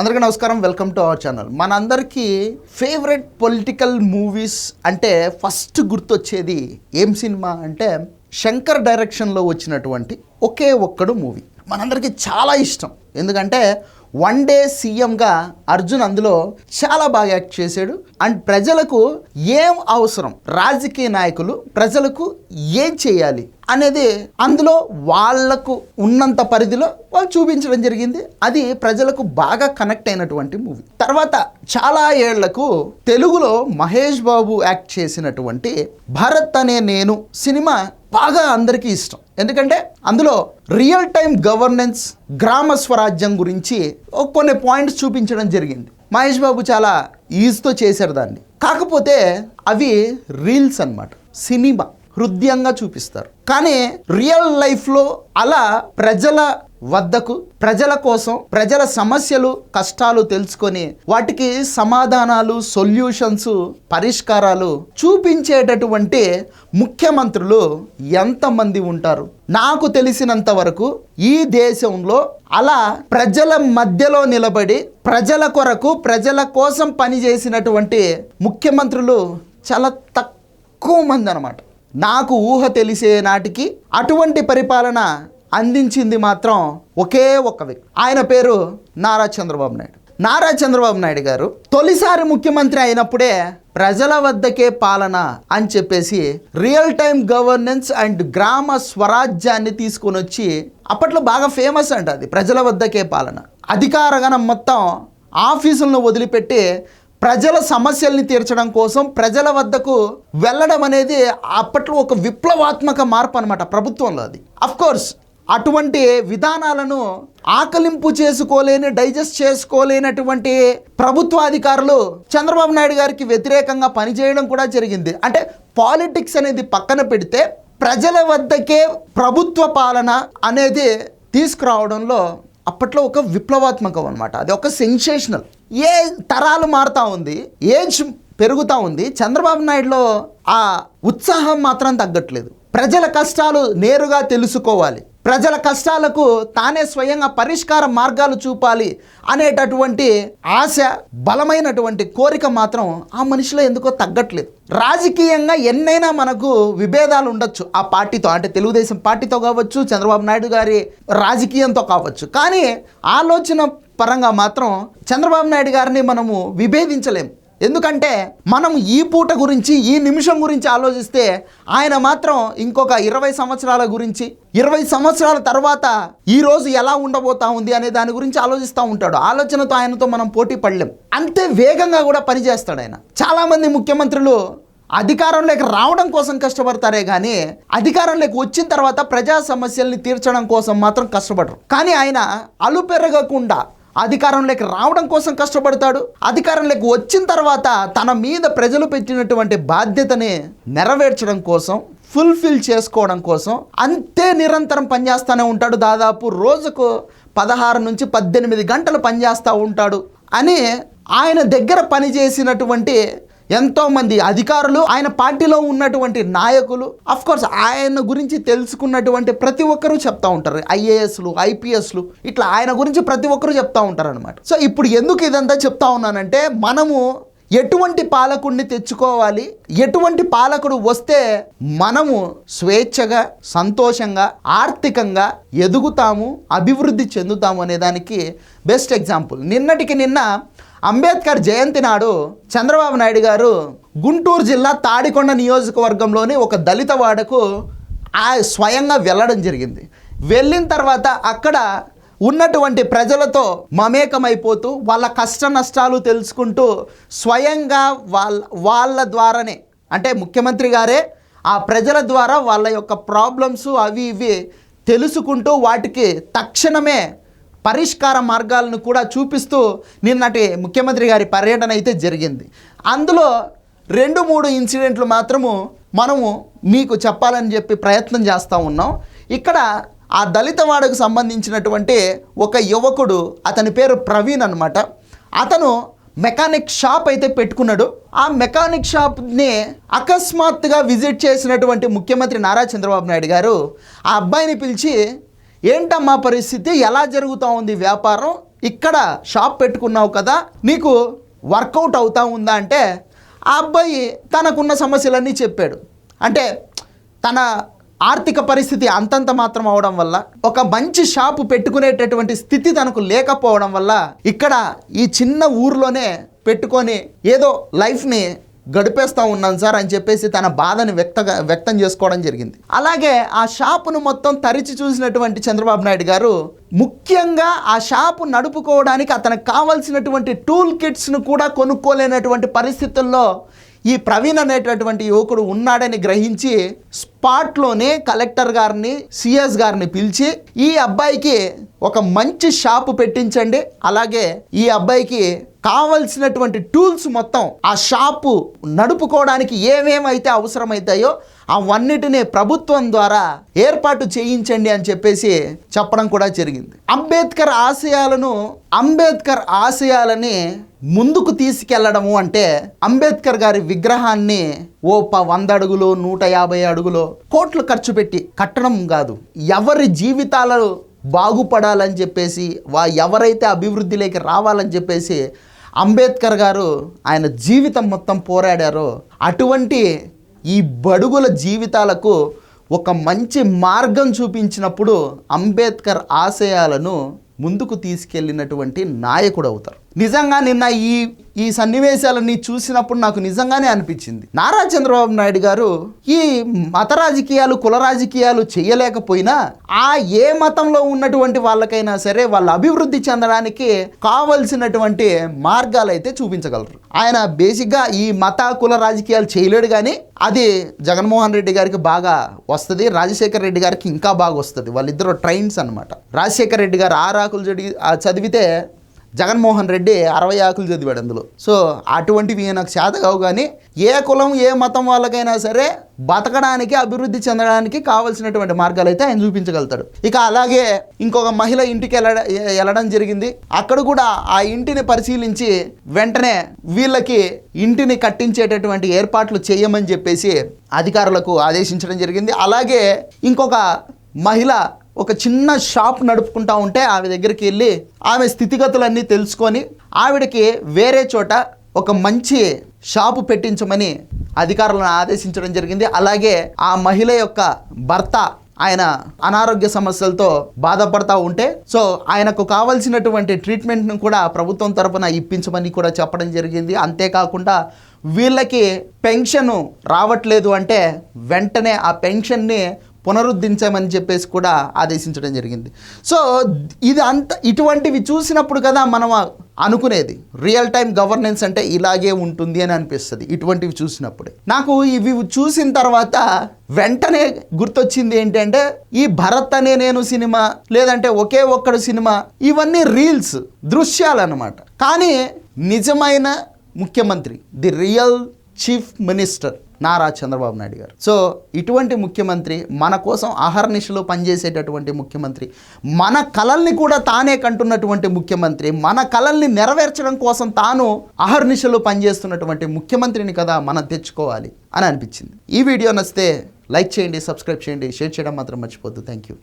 అందరికీ నమస్కారం welcome to our channel మనందరికీ ఫేవరెట్ పొలిటికల్ మూవీస్ అంటే ఫస్ట్ గుర్తొచ్చేది ఏం సినిమా అంటే శంకర్ డైరెక్షన్లో వచ్చినటువంటి ఒకే ఒక్కడు మూవీ మనందరికీ చాలా ఇష్టం. ఎందుకంటే వన్ డే సీఎంగా అర్జున్ అందులో చాలా బాగా యాక్ట్ చేశాడు. అండ్ ప్రజలకు ఏం అవసరం? రాజకీయ నాయకులు ప్రజలకు ఏం చేయాలి? అనేది అందులో వాళ్ళకు ఉన్నంత పరిధిలో వాళ్ళు చూపించడం జరిగింది. అది ప్రజలకు బాగా కనెక్ట్ అయినటువంటి మూవీ తర్వాత చాలా ఏళ్ళకు తెలుగులో మహేష్ బాబు యాక్ట్ చేసినటువంటి భరత్ అనే నేను సినిమా బాగా అందరికీ ఇష్టం. ఎందుకంటే అందులో రియల్ టైం గవర్నెన్స్ గ్రామ స్వరాజ్యం గురించి కొన్ని పాయింట్స్ చూపించడం జరిగింది. మహేష్ బాబు చాలా ఈజ్తో చేశారు దాన్ని. కాకపోతే అవి రీల్స్ అన్నమాట. సినిమా. హృదయంగా చూపిస్తారు. కానీ రియల్ లైఫ్లో అలా ప్రజల వద్దకు ప్రజల కోసం ప్రజల సమస్యలు కష్టాలు తెలుసుకొని వాటికి సమాధానాలు సొల్యూషన్స్ పరిష్కారాలు చూపించేటటువంటి ముఖ్యమంత్రులు ఎంతమంది ఉంటారు? నాకు తెలిసినంత వరకు ఈ దేశంలో అలా ప్రజల మధ్యలో నిలబడి ప్రజల కొరకు ప్రజల కోసం పనిచేసినటువంటి ముఖ్యమంత్రులు చాలా తక్కువ మంది అనమాట నాకు ఊహ తెలిసే నాటికి అటువంటి పరిపాలన అందించింది మాత్రం ఒకే ఒక్క వ్యక్తి. ఆయన పేరు నారా చంద్రబాబు నాయుడు. నారా చంద్రబాబు నాయుడు గారు తొలిసారి ముఖ్యమంత్రి అయినప్పుడే ప్రజల వద్దకే పాలన అని చెప్పేసి రియల్ టైం గవర్నెన్స్ అండ్ గ్రామ స్వరాజ్యాన్ని తీసుకొని వచ్చి అప్పట్లో బాగా ఫేమస్ అంట అది. ప్రజల వద్దకే పాలన. అధికారగణం మొత్తం ఆఫీసులను వదిలిపెట్టి ప్రజల సమస్యల్ని తీర్చడం కోసం ప్రజల వద్దకు వెళ్ళడం అనేది అప్పట్లో ఒక విప్లవాత్మక మార్పు అనమాట ప్రభుత్వంలో అది. కోర్స్ అటువంటి విధానాలను ఆకలింపు చేసుకోలేని డైజెస్ట్ చేసుకోలేనటువంటి ప్రభుత్వ అధికారులు చంద్రబాబు నాయుడు గారికి వ్యతిరేకంగా పనిచేయడం కూడా జరిగింది. అంటే పాలిటిక్స్ అనేది పక్కన పెడితే ప్రజల వద్దకే ప్రభుత్వ పాలన అనేది తీసుకురావడంలో అప్పట్లో ఒక విప్లవాత్మకం అనమాట అది ఒక సెన్సేషనల్. ఏ తరాలు మారుతా ఉంది ఏజ్ పెరుగుతూ ఉంది చంద్రబాబు నాయుడులో ఆ ఉత్సాహం మాత్రం తగ్గట్లేదు. ప్రజల కష్టాలు నేరుగా తెలుసుకోవాలి. ప్రజల కష్టాలకు తానే స్వయంగా పరిష్కార మార్గాలు చూపాలి అనేటటువంటి ఆశ బలమైనటువంటి కోరిక మాత్రం ఆ మనిషిలో ఎందుకో తగ్గట్లేదు. రాజకీయంగా ఎన్నైనా మనకు విభేదాలు ఉండొచ్చు. ఆ పార్టీతో అంటే తెలుగుదేశం పార్టీతో కావచ్చు చంద్రబాబు నాయుడు గారి రాజకీయంతో కావచ్చు. కానీ ఆలోచన పరంగా మాత్రం చంద్రబాబు నాయుడు గారిని మనము విభేదించలేము ఎందుకంటే మనం ఈ పూట గురించి ఈ నిమిషం గురించి ఆలోచిస్తే ఆయన మాత్రం ఇంకొక ఇరవై సంవత్సరాల గురించి ఇరవై సంవత్సరాల తర్వాత ఈ రోజు ఎలా ఉండబోతా ఉంది అనే దాని గురించి ఆలోచిస్తూ ఉంటాడు. ఆలోచనతో ఆయనతో మనం పోటీ పడలేం. అంతే వేగంగా కూడా పనిచేస్తాడు ఆయన. చాలామంది ముఖ్యమంత్రులు అధికారంలోకి రావడం కోసం కష్టపడతారే కానీ అధికారంలోకి వచ్చిన తర్వాత ప్రజా సమస్యల్ని తీర్చడం కోసం మాత్రం కష్టపడరు. కానీ ఆయన అలుపెరగకుండా అధికారంలోకి రావడం కోసం కష్టపడతాడు. అధికారంలోకి వచ్చిన తర్వాత తన మీద ప్రజలు పెట్టినటువంటి బాధ్యతని నెరవేర్చడం కోసం ఫుల్ఫిల్ చేసుకోవడం కోసం అంతే నిరంతరం పనిచేస్తూనే ఉంటాడు. దాదాపు రోజుకు పదహారు నుంచి పద్దెనిమిది గంటలు పనిచేస్తూ ఉంటాడు. అని ఆయన దగ్గర పనిచేసినటువంటి ఎంతోమంది అధికారులు ఆయన పార్టీలో ఉన్నటువంటి నాయకులు అఫ్ కోర్స్ ఆయన గురించి తెలుసుకున్నటువంటి ప్రతి ఒక్కరూ చెప్తా ఉంటారు. ఐఏఎస్లు ఐపీఎస్లు ఇట్లా ఆయన గురించి ప్రతి ఒక్కరూ చెప్తా ఉంటారు అనమాట సో ఇప్పుడు ఎందుకు ఇదంతా చెప్తా ఉన్నానంటే మనము ఎటువంటి పాలకుడిని తెచ్చుకోవాలి ఎటువంటి పాలకుడు వస్తే మనము స్వేచ్ఛగా సంతోషంగా ఆర్థికంగా ఎదుగుతాము అభివృద్ధి చెందుతాము అనే దానికి బెస్ట్ ఎగ్జాంపుల్ నిన్నటికి నిన్న అంబేద్కర్ జయంతి నాడు చంద్రబాబు నాయుడు గారు గుంటూరు జిల్లా తాడికొండ నియోజకవర్గంలోని ఒక దళిత వాడకు ఆ స్వయంగా వెళ్ళడం జరిగింది. వెళ్ళిన తర్వాత అక్కడ ఉన్నటువంటి ప్రజలతో మమేకమైపోతూ వాళ్ళ కష్ట నష్టాలు తెలుసుకుంటూ స్వయంగా వాళ్ళ వాళ్ళ ద్వారానే అంటే ముఖ్యమంత్రి గారే ఆ ప్రజల ద్వారా వాళ్ళ యొక్క ప్రాబ్లమ్స్ అవి ఇవి తెలుసుకుంటూ వాటికి తక్షణమే పరిష్కార మార్గాలను కూడా చూపిస్తూ నిన్నటి ముఖ్యమంత్రి గారి పర్యటన అయితే జరిగింది. అందులో రెండు మూడు ఇన్సిడెంట్లు మాత్రము మనము మీకు చెప్పాలని చెప్పి ప్రయత్నం చేస్తూ ఉన్నాం. ఇక్కడ ఆ దళితవాడకు సంబంధించినటువంటి ఒక యువకుడు అతని పేరు ప్రవీణ్ అనమాట అతను మెకానిక్ షాప్ అయితే పెట్టుకున్నాడు. ఆ మెకానిక్ షాప్ని అకస్మాత్తుగా విజిట్ చేసినటువంటి ముఖ్యమంత్రి నారా చంద్రబాబు నాయుడు గారు ఆ అబ్బాయిని పిలిచి ఏంటమ్మా పరిస్థితి? ఎలా జరుగుతూ ఉంది వ్యాపారం? ఇక్కడ షాప్ పెట్టుకున్నావు కదా నీకు వర్కౌట్ అవుతా ఉందా అంటే ఆ అబ్బాయి తనకున్న సమస్యలన్నీ చెప్పాడు. అంటే తన ఆర్థిక పరిస్థితి అంతంత మాత్రం అవడం వల్ల ఒక మంచి షాపు పెట్టుకునేటటువంటి స్థితి తనకు లేకపోవడం వల్ల ఇక్కడ ఈ చిన్న ఊర్లోనే పెట్టుకొని ఏదో లైఫ్ని గడిపేస్తూ ఉన్నాను సార్ అని చెప్పేసి తన బాధను వ్యక్త వ్యక్తం చేసుకోవడం జరిగింది. అలాగే ఆ షాపును మొత్తం తరిచి చూసినటువంటి చంద్రబాబు నాయుడు గారు ముఖ్యంగా ఆ షాపు నడుపుకోవడానికి అతనికి కావాల్సినటువంటి టూల్ కిట్స్ను కూడా కొనుక్కోలేనటువంటి పరిస్థితుల్లో ఈ ప్రవీణ్ అనేటటువంటి యువకుడు ఉన్నాడని గ్రహించి స్పాట్లోనే కలెక్టర్ గారిని సిఎస్ గారిని పిలిచి ఈ అబ్బాయికి ఒక మంచి షాపు పెట్టించండి. అలాగే ఈ అబ్బాయికి కావలసినటువంటి టూల్స్ మొత్తం ఆ షాపు నడుపుకోవడానికి ఏమేమైతే అవసరమవుతాయో అవన్నిటిని ప్రభుత్వం ద్వారా ఏర్పాటు చేయించండి అని చెప్పేసి చెప్పడం కూడా జరిగింది. అంబేద్కర్ ఆశయాలను అంబేద్కర్ ఆశయాలని ముందుకు తీసుకెళ్ళడము అంటే అంబేద్కర్ గారి విగ్రహాన్ని ఓ ప వంద అడుగులో నూట యాభై అడుగులో కోట్లు ఖర్చు పెట్టి కట్టడం కాదు. ఎవరి జీవితాలు బాగుపడాలని చెప్పేసి వా ఎవరైతే అభివృద్ధిలోకి రావాలని చెప్పేసి అంబేద్కర్ గారు ఆయన జీవితం మొత్తం పోరాడారో అటువంటి ఈ బడుగుల జీవితాలకు ఒక మంచి మార్గం చూపించినప్పుడు అంబేద్కర్ ఆశయాలను ముందుకు తీసుకెళ్ళినటువంటి నాయకుడు అవుతారు. నిజంగా నిన్న ఈ ఈ సన్నివేశాలన్నీ చూసినప్పుడు నాకు నిజంగానే అనిపించింది. నారా చంద్రబాబు నాయుడు గారు ఈ మత రాజకీయాలు కుల రాజకీయాలు చేయలేకపోయినా ఆ ఏ మతంలో ఉన్నటువంటి వాళ్ళకైనా సరే వాళ్ళ అభివృద్ధి చెందడానికి కావలసినటువంటి మార్గాలు అయితే చూపించగలరు. ఆయన బేసిక్గా ఈ మత కుల రాజకీయాలు చేయలేడు కానీ అది జగన్మోహన్ రెడ్డి గారికి బాగా వస్తుంది రాజశేఖర్ రెడ్డి గారికి ఇంకా బాగా వస్తుంది. వాళ్ళిద్దరు ట్రైన్స్ అనమాట రాజశేఖర్ రెడ్డి గారు ఆరాకులు రాకులు చదివితే జగన్మోహన్ రెడ్డి అరవై ఆకులు చదివాడు అందులో. సో అటువంటివి నాకు చేత కావు కానీ ఏ కులం ఏ మతం వాళ్ళకైనా సరే బతకడానికి అభివృద్ధి చెందడానికి కావలసినటువంటి మార్గాలు అయితే ఆయన చూపించగలుగుతాడు. ఇక అలాగే ఇంకొక మహిళ ఇంటికి వెళ్ళ వెళ్ళడం జరిగింది. అక్కడ కూడా ఆ ఇంటిని పరిశీలించి వెంటనే వీళ్ళకి ఇంటిని కట్టించేటటువంటి ఏర్పాట్లు చేయమని చెప్పేసి అధికారులకు ఆదేశించడం జరిగింది. అలాగే ఇంకొక మహిళ ఒక చిన్న షాప్ నడుపుకుంటా ఉంటే ఆమె దగ్గరికి వెళ్ళి ఆమె స్థితిగతులన్నీ తెలుసుకొని ఆవిడకి వేరే చోట ఒక మంచి షాపు పెట్టించమని అధికారులను ఆదేశించడం జరిగింది. అలాగే ఆ మహిళ యొక్క భర్త ఆయన అనారోగ్య సమస్యలతో బాధపడతా ఉంటే సో ఆయనకు కావలసినటువంటి ట్రీట్మెంట్ను కూడా ప్రభుత్వం తరఫున ఇప్పించమని కూడా చెప్పడం జరిగింది. అంతేకాకుండా వీళ్ళకి పెన్షన్ రావట్లేదు అంటే వెంటనే ఆ పెన్షన్ని పునరుద్ధరించమని చెప్పేసి కూడా ఆదేశించడం జరిగింది. సో ఇది అంత ఇటువంటివి చూసినప్పుడు కదా మనం అనుకునేది. రియల్ టైం గవర్నెన్స్ అంటే ఇలాగే ఉంటుంది అని అనిపిస్తుంది ఇటువంటివి చూసినప్పుడే. నాకు ఇవి చూసిన తర్వాత వెంటనే గుర్తొచ్చింది ఏంటంటే ఈ భరత్ అనే నేను సినిమా లేదంటే ఒకే ఒక్కడు సినిమా ఇవన్నీ రీల్స్ దృశ్యాలు అన్నమాట కానీ నిజమైన ముఖ్యమంత్రి the real chief minister Nara Chandrababu Naidu garu. So ఇటువంటి ముఖ్యమంత్రి మన కోసం అహర్నిశలు పనిచేసేటటువంటి ముఖ్యమంత్రి మన కళల్ని కూడా తానే కంటున్నటువంటి ముఖ్యమంత్రి మన కళల్ని నెరవేర్చడం కోసం తాను అహర్నిశలు పనిచేస్తున్నటువంటి ముఖ్యమంత్రిని కదా మనం తెచ్చుకోవాలి అని అనిపించింది. ఈ వీడియో నచ్చితే లైక్ చేయండి సబ్స్క్రైబ్ చేయండి షేర్ చేయడం మాత్రం మర్చిపోద్దు థ్యాంక్ యూ